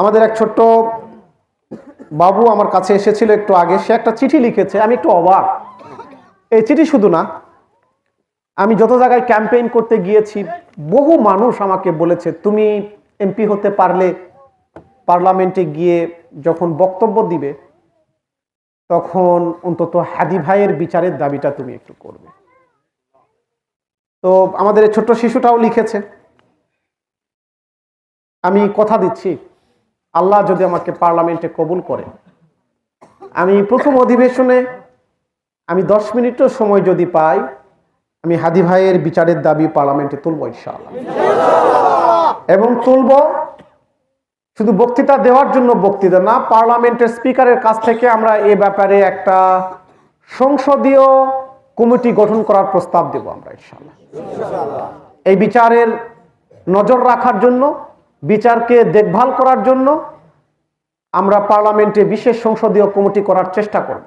আমাদের এক ছোট্ট বাবু আমার কাছে এসেছিল একটু আগে। সে একটা চিঠি লিখেছে, আমি একটু অবাক। এই চিঠি শুধু না, আমি যত জায়গায় ক্যাম্পেইন করতে গিয়েছি, বহু মানুষ আমাকে বলেছে, তুমি এমপি হতে পারলে পার্লামেন্টে গিয়ে যখন বক্তব্য দিবে, তখন অন্তত হাদি ভাইয়ের বিচারের দাবিটা তুমি একটু করবে। তো আমাদের ছোট্ট শিশুটাও লিখেছে। আমি কথা দিচ্ছি। আল্লাহ যদি আমাকে পার্লামেন্টে কবুল করে। আমি প্রথম অধিবেশনে আমি দশ মিনিটও সময় যদি পাই, আমি হাদি ভাইয়ের বিচারের দাবি পার্লামেন্টে তুলব ইনশাআল্লাহ। এবং তুলব শুধু বক্তৃতা দেওয়ার জন্য বক্তৃতা না, পার্লামেন্টের স্পিকারের কাছ থেকে আমরা এ ব্যাপারে একটা সংসদীয় কমিটি গঠন করার প্রস্তাব দেব আমরা ইনশাআল্লাহ। এই বিচারের নজর রাখার জন্য বিচারকে দেখভাল করার জন্য আমরা পার্লামেন্টে বিশেষ সংসদীয় কমিটি করার চেষ্টা করব।